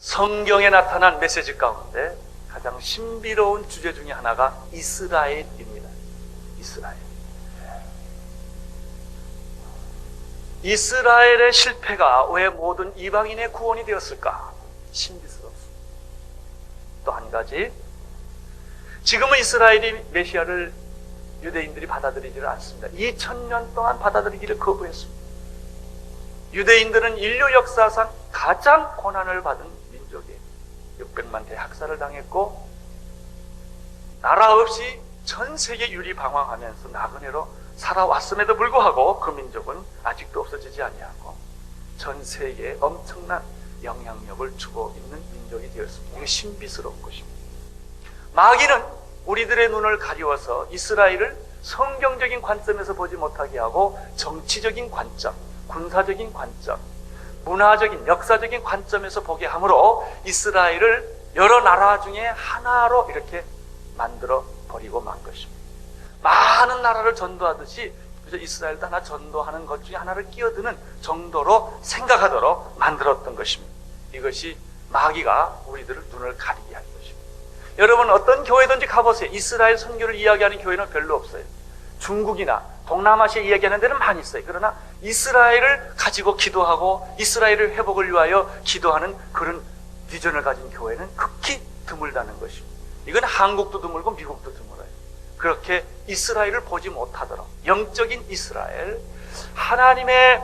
성경에 나타난 메시지 가운데 가장 신비로운 주제 중에 하나가 이스라엘입니다. 이스라엘. 이스라엘의 실패가 왜 모든 이방인의 구원이 되었을까? 신비스럽습니다. 또 한 가지, 지금은 이스라엘이 메시아를 유대인들이 받아들이지를 않습니다. 2000년 동안 받아들이기를 거부했습니다. 유대인들은 인류 역사상 가장 고난을 받은. 600만 대 학살을 당했고 나라 없이 전 세계 유리 방황하면서 나그네로 살아왔음에도 불구하고 그 민족은 아직도 없어지지 아니하고 전 세계에 엄청난 영향력을 주고 있는 민족이 되었습니다. 이게 신비스러운 것입니다. 마귀는 우리들의 눈을 가리워서 이스라엘을 성경적인 관점에서 보지 못하게 하고 정치적인 관점, 군사적인 관점, 문화적인, 역사적인 관점에서 보게 하므로 이스라엘을 여러 나라 중에 하나로 이렇게 만들어 버리고 만 것입니다. 많은 나라를 전도하듯이 이스라엘도 하나 전도하는 것 중에 하나를 끼어드는 정도로 생각하도록 만들었던 것입니다. 이것이 마귀가 우리들을 눈을 가리게 한 것입니다. 여러분 어떤 교회든지 가보세요. 이스라엘 선교를 이야기하는 교회는 별로 없어요. 중국이나 동남아시아 이야기하는 데는 많이 있어요. 그러나 이스라엘을 가지고 기도하고 이스라엘의 회복을 위하여 기도하는 그런 비전을 가진 교회는 극히 드물다는 것입니다. 이건 한국도 드물고 미국도 드물어요. 그렇게 이스라엘을 보지 못하도록 영적인 이스라엘 하나님의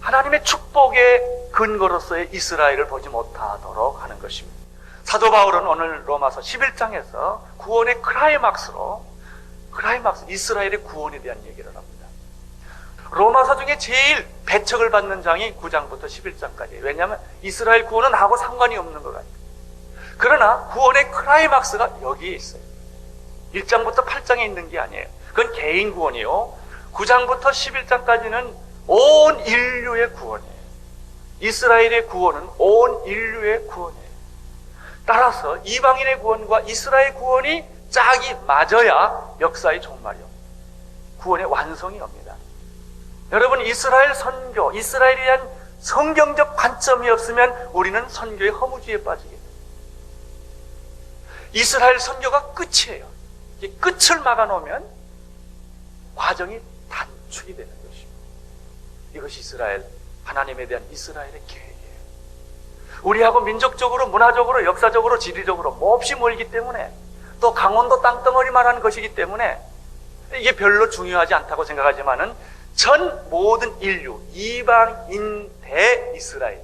하나님의 축복의 근거로서의 이스라엘을 보지 못하도록 하는 것입니다. 사도 바울은 오늘 로마서 11장에서 구원의 클라이막스로 클라이막스 이스라엘의 구원에 대한 얘기를 합니다. 로마서 중에 제일 배척을 받는 장이 9장부터 11장까지예요. 왜냐하면 이스라엘 구원은 하고 상관이 없는 것 같아요. 그러나 구원의 클라이막스가 여기에 있어요. 1장부터 8장에 있는 게 아니에요. 그건 개인 구원이요. 9장부터 11장까지는 온 인류의 구원이에요. 이스라엘의 구원은 온 인류의 구원이에요. 따라서 이방인의 구원과 이스라엘 구원이 짝이 맞아야 역사의 종말이요. 구원의 완성이 옵니다. 여러분 이스라엘 선교, 이스라엘에 대한 성경적 관점이 없으면 우리는 선교의 허무주의에 빠지게 돼요. 이스라엘 선교가 끝이에요. 이 끝을 막아놓으면 과정이 단축이 되는 것입니다. 이것이 이스라엘, 하나님에 대한 이스라엘의 계획이에요. 우리하고 민족적으로, 문화적으로, 역사적으로, 지리적으로 몹시 멀기 때문에 또 강원도 땅덩어리만 하는 것이기 때문에 이게 별로 중요하지 않다고 생각하지만은 전 모든 인류, 이방인 대 이스라엘.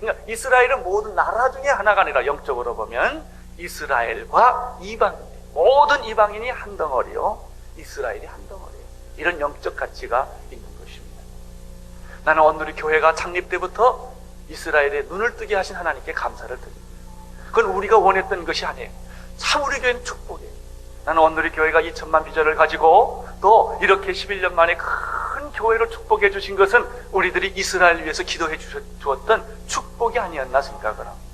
그러니까 이스라엘은 모든 나라 중에 하나가 아니라 영적으로 보면 이스라엘과 이방인, 모든 이방인이 한 덩어리요, 이스라엘이 한 덩어리요. 이런 영적 가치가 있는 것입니다. 나는 오늘 교회가 창립 때부터 이스라엘의 눈을 뜨게 하신 하나님께 감사를 드립니다. 그건 우리가 원했던 것이 아니에요. 참 우리 교회는 축복이에요. 나는 오늘의 교회가 2천만 비전을 가지고 또 이렇게 11년 만에 큰 교회를 축복해 주신 것은 우리들이 이스라엘 위해서 기도해 주었던 축복이 아니었나 생각을 합니다.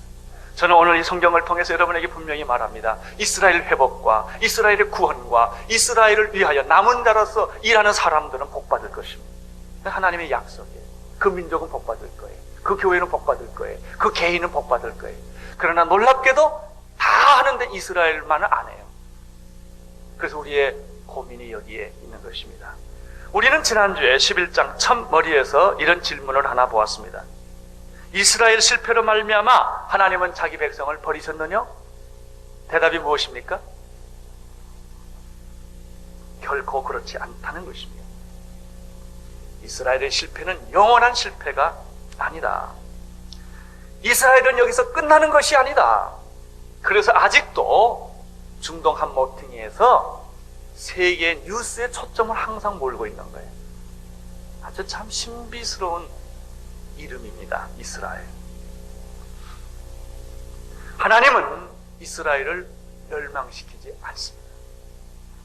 저는 오늘 이 성경을 통해서 여러분에게 분명히 말합니다. 이스라엘 회복과 이스라엘의 구원과 이스라엘을 위하여 남은 자로서 일하는 사람들은 복받을 것입니다. 하나님의 약속이에요. 그 민족은 복받을 거예요. 그 교회는 복받을 거예요. 그 개인은 복받을 거예요. 그러나 놀랍게도 다 하는데 이스라엘만은 안 해요. 그래서 우리의 고민이 여기에 있는 것입니다. 우리는 지난주에 11장 첫 머리에서 이런 질문을 하나 보았습니다. 이스라엘 실패로 말미암아 하나님은 자기 백성을 버리셨느냐? 대답이 무엇입니까? 결코 그렇지 않다는 것입니다. 이스라엘의 실패는 영원한 실패가 아니다. 이스라엘은 여기서 끝나는 것이 아니다. 그래서 아직도 중동 한 모퉁이에서 세계 뉴스의 초점을 항상 몰고 있는 거예요. 아주 참 신비스러운 이름입니다. 이스라엘. 하나님은 이스라엘을 멸망시키지 않습니다.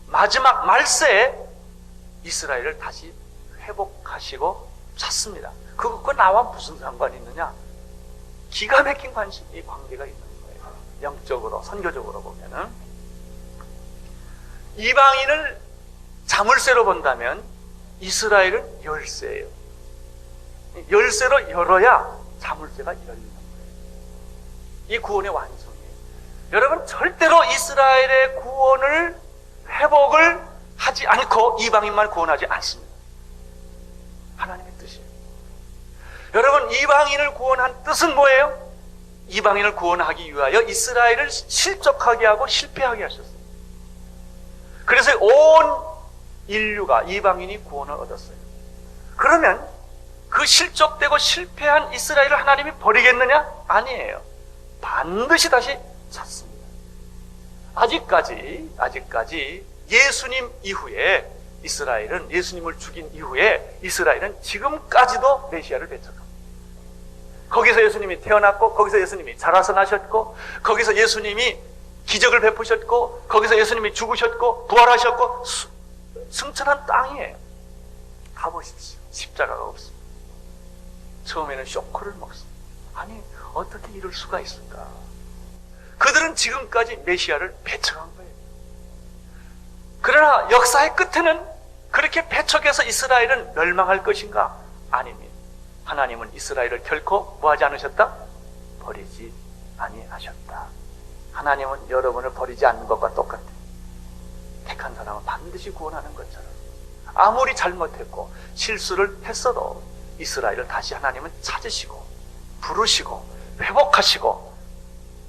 마지막 말세에 이스라엘을 다시 회복하시고 찾습니다. 그것과 나와 무슨 상관이 있느냐? 기가 막힌 관심이 관계가 있는 거예요. 영적으로, 선교적으로 보면은. 이방인을 자물쇠로 본다면 이스라엘은 열쇠예요. 열쇠로 열어야 자물쇠가 열리는 거예요. 이 구원의 완성이에요. 여러분 절대로 이스라엘의 구원을 회복을 하지 않고 이방인만 구원하지 않습니다. 하나님의 뜻이에요. 여러분 이방인을 구원한 뜻은 뭐예요? 이방인을 구원하기 위하여 이스라엘을 실족하게 하고 실패하게 하셨어요. 그래서 온 인류가 이방인이 구원을 얻었어요. 그러면 그 실족되고 실패한 이스라엘을 하나님이 버리겠느냐? 아니에요. 반드시 다시 찾습니다. 아직까지, 아직까지 예수님 이후에 이스라엘은 예수님을 죽인 이후에 이스라엘은 지금까지도 메시아를 배척합니다. 거기서 예수님이 태어났고 거기서 예수님이 자라서 나셨고 거기서 예수님이 기적을 베푸셨고 거기서 예수님이 죽으셨고 부활하셨고 수, 승천한 땅이에요. 가보십시오. 십자가가 없습니다. 처음에는 쇼크를 먹습니다. 아니 어떻게 이럴 수가 있을까? 그들은 지금까지 메시아를 배척한 거예요. 그러나 역사의 끝에는 그렇게 배척해서 이스라엘은 멸망할 것인가? 아닙니다. 하나님은 이스라엘을 결코 뭐하지 않으셨다? 버리지 아니하셨다. 하나님은 여러분을 버리지 않는 것과 똑같아요. 택한 사람은 반드시 구원하는 것처럼 아무리 잘못했고 실수를 했어도 이스라엘을 다시 하나님은 찾으시고 부르시고 회복하시고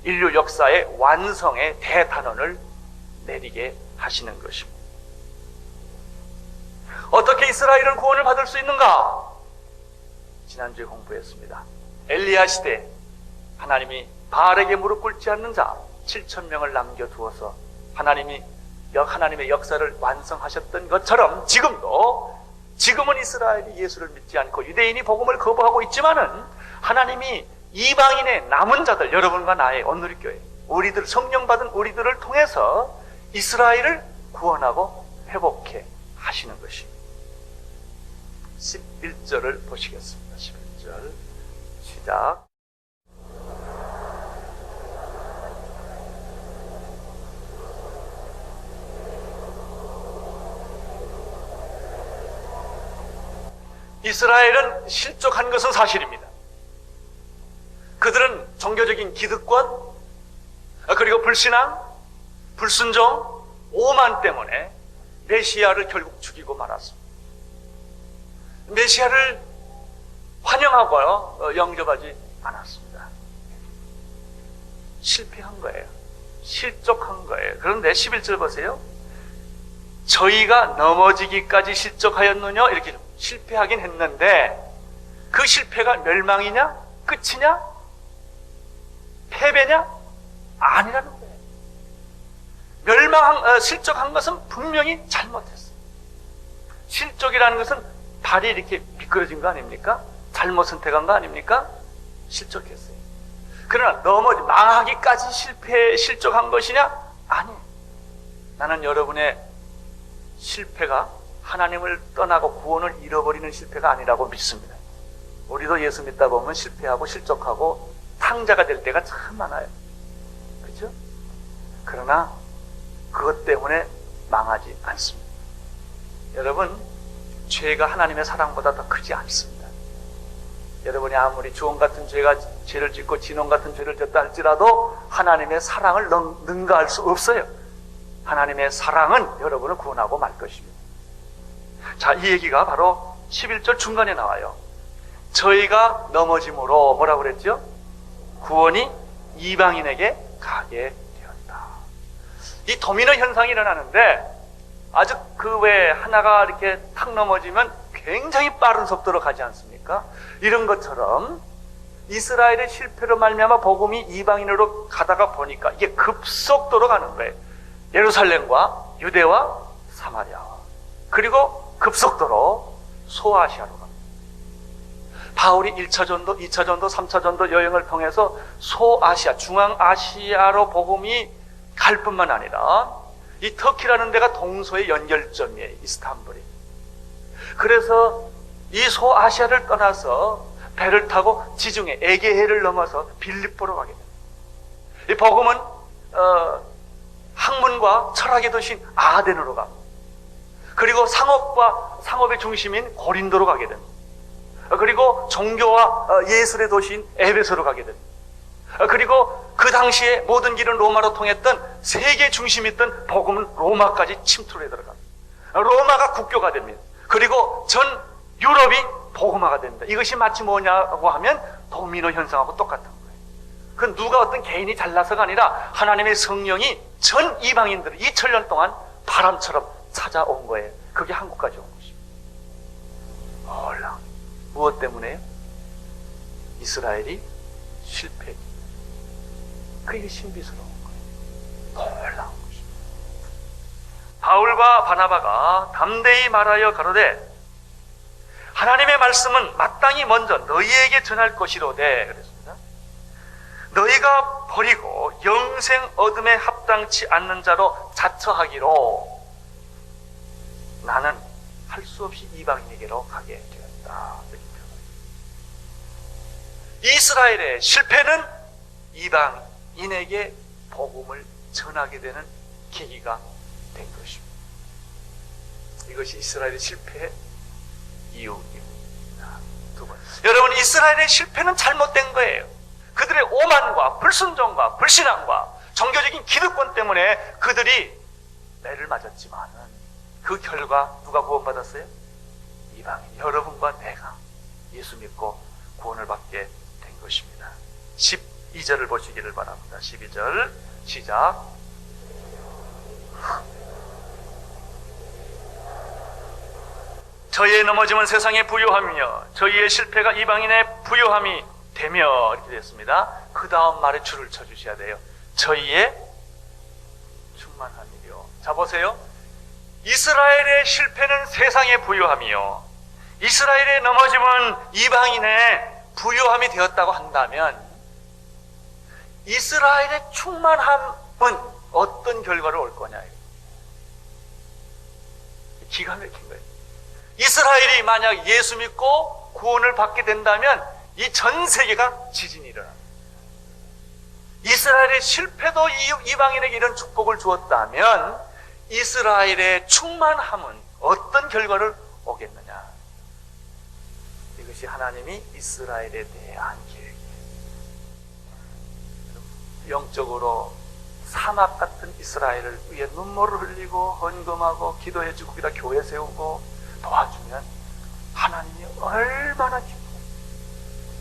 인류 역사의 완성의 대단원을 내리게 하시는 것입니다. 어떻게 이스라엘은 구원을 받을 수 있는가? 지난주에 공부했습니다. 엘리야 시대 하나님이 바알에게 무릎 꿇지 않는 자 7천 명을 남겨두어서 하나님이 하나님의 역사를 완성하셨던 것처럼 지금도 지금은 이스라엘이 예수를 믿지 않고 유대인이 복음을 거부하고 있지만은 하나님이 이방인의 남은 자들 여러분과 나의 온누리교회 우리들 성령 받은 우리들을 통해서 이스라엘을 구원하고 회복해 하시는 것입니다. 11절을 보시겠습니다. 11절 시작. 이스라엘은 실족한 것은 사실입니다. 그들은 종교적인 기득권, 그리고 불신앙, 불순종, 오만 때문에 메시아를 결국 죽이고 말았습니다. 메시아를 환영하고요, 영접하지 않았습니다. 실패한 거예요. 실족한 거예요. 그런데 11절 보세요. 저희가 넘어지기까지 실족하였느냐? 이렇게 실패하긴 했는데 그 실패가 멸망이냐? 끝이냐? 패배냐? 아니라는 거예요. 멸망한, 어, 실족한 것은 분명히 잘못했어요. 실족이라는 것은 발이 이렇게 미끄러진 거 아닙니까? 잘못 선택한 거 아닙니까? 실족했어요. 그러나 넘어지, 망하기까지 실패, 실족한 것이냐? 아니. 나는 여러분의 실패가 하나님을 떠나고 구원을 잃어버리는 실패가 아니라고 믿습니다. 우리도 예수 믿다 보면 실패하고 실족하고 탕자가 될 때가 참 많아요. 그죠? 그러나 그것 때문에 망하지 않습니다. 여러분, 죄가 하나님의 사랑보다 더 크지 않습니다. 여러분이 아무리 주원 같은 죄가 죄를 짓고 진원 같은 죄를 졌다 할지라도 하나님의 사랑을 능가할 수 없어요. 하나님의 사랑은 여러분을 구원하고 말 것입니다. 자, 이 얘기가 바로 11절 중간에 나와요. 저희가 넘어짐으로 뭐라고 그랬죠? 구원이 이방인에게 가게 되었다. 이 도미노 현상이 일어나는데 아주 그 외에 하나가 이렇게 탁 넘어지면 굉장히 빠른 속도로 가지 않습니까? 이런 것처럼 이스라엘의 실패로 말미암아 복음이 이방인으로 가다가 보니까 이게 급속도로 가는 거예요. 예루살렘과 유대와 사마리아 그리고 급속도로 소아시아로 갑니다. 바울이 1차 전도, 2차 전도, 3차 전도 여행을 통해서 소아시아, 중앙아시아로 복음이 갈 뿐만 아니라 이 터키라는 데가 동서의 연결점이에요. 이스탄불이. 그래서 이 소아시아를 떠나서 배를 타고 지중해 에게해를 넘어서 빌립보로 가게 됩니다. 이 복음은 어, 학문과 철학의 도시인 아덴으로 갑니다. 그리고 상업과 상업의 중심인 고린도로 가게 됩니다. 그리고 종교와 예술의 도시인 에베소로 가게 됩니다. 그리고 그 당시에 모든 길은 로마로 통했던 세계 중심이었던 복음은 로마까지 침투해 들어갑니다. 로마가 국교가 됩니다. 그리고 전 유럽이 복음화가 됩니다. 이것이 마치 뭐냐고 하면 도미노 현상하고 똑같은 거예요. 그 누가 어떤 개인이 잘나서가 아니라 하나님의 성령이 전 이방인들을 2000년 동안 바람처럼 찾아온 거예요. 그게 한국까지 온 것입니다. 몰라. 무엇 때문에요? 이스라엘이 실패. 그게 신비스러운 거예요. 놀라운. 바울과 바나바가 담대히 말하여 가로되 하나님의 말씀은 마땅히 먼저 너희에게 전할 것이로되 그랬습니다. 너희가 버리고 영생 얻음에 합당치 않는 자로 자처하기로 나는 할 수 없이 이방인에게로 가게 되었다. 이스라엘의 실패는 이방인에게 복음을 전하게 되는 계기가 된 것입니다. 이것이 이스라엘의 실패의 이유입니다. 두 번. 여러분, 이스라엘의 실패는 잘못된 거예요. 그들의 오만과 불순종과 불신앙과 종교적인 기득권 때문에 그들이 매를 맞았지만은 그 결과 누가 구원받았어요? 이방인 여러분과 내가 예수 믿고 구원을 받게 된 것입니다. 12절을 보시기를 바랍니다. 12절 시작. 저희의 넘어짐은 세상에 부요하며 저희의 실패가 이방인의 부요함이 되며 이렇게 됐습니다. 그 다음 말에 줄을 쳐주셔야 돼요. 저희의 충만함이요. 자 보세요. 이스라엘의 실패는 세상의 부요함이요. 이스라엘의 넘어짐은 이방인의 부요함이 되었다고 한다면 이스라엘의 충만함은 어떤 결과를 올 거냐. 기가 막힌 거예요. 이스라엘이 만약 예수 믿고 구원을 받게 된다면 이 전 세계가 지진이 일어납니다. 이스라엘의 실패도 이- 이방인에게 이런 축복을 주었다면 이스라엘의 충만함은 어떤 결과를 오겠느냐? 이것이 하나님이 이스라엘에 대한 계획이에요. 영적으로 사막 같은 이스라엘을 위해 눈물을 흘리고 헌금하고 기도해주고 거기다 교회 세우고 도와주면 하나님이 얼마나 기뻐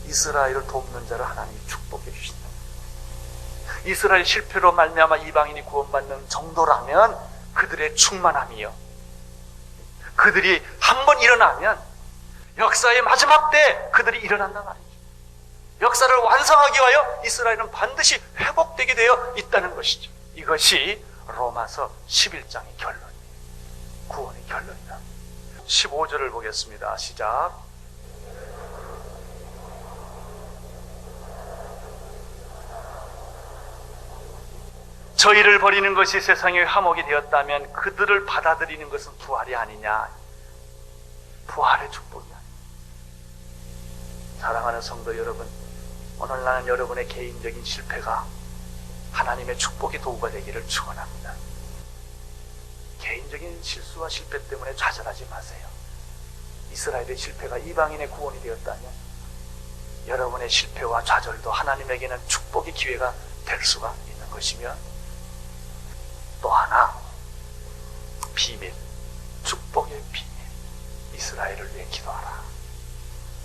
이스라엘을 돕는 자를 하나님이 축복해 주신다. 이스라엘 실패로 말미암아 이방인이 구원받는 정도라면 그들의 충만함이요. 그들이 한번 일어나면 역사의 마지막 때 그들이 일어난단 말이죠. 역사를 완성하기 위하여 이스라엘은 반드시 회복되게 되어 있다는 것이죠. 이것이 로마서 11장의 결론이에요. 구원의 결론이다. 15절을 보겠습니다. 시작. 저희를 버리는 것이 세상의 화목이 되었다면 그들을 받아들이는 것은 부활이 아니냐? 부활의 축복이 아니냐? 사랑하는 성도 여러분, 오늘 나는 여러분의 개인적인 실패가 하나님의 축복의 도구가 되기를 축원합니다. 개인적인 실수와 실패 때문에 좌절하지 마세요. 이스라엘의 실패가 이방인의 구원이 되었다면 여러분의 실패와 좌절도 하나님에게는 축복의 기회가 될 수가 있는 것이며 또 하나 비밀 축복의 비밀 이스라엘을 위해 기도하라.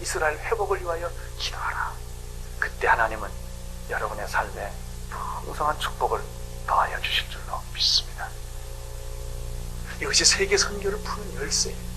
이스라엘 회복을 위하여 기도하라. 그때 하나님은 여러분의 삶에 풍성한 축복을 더하여 주실 줄로 믿습니다. 이것이 세계 선교를 푸는 열쇠예요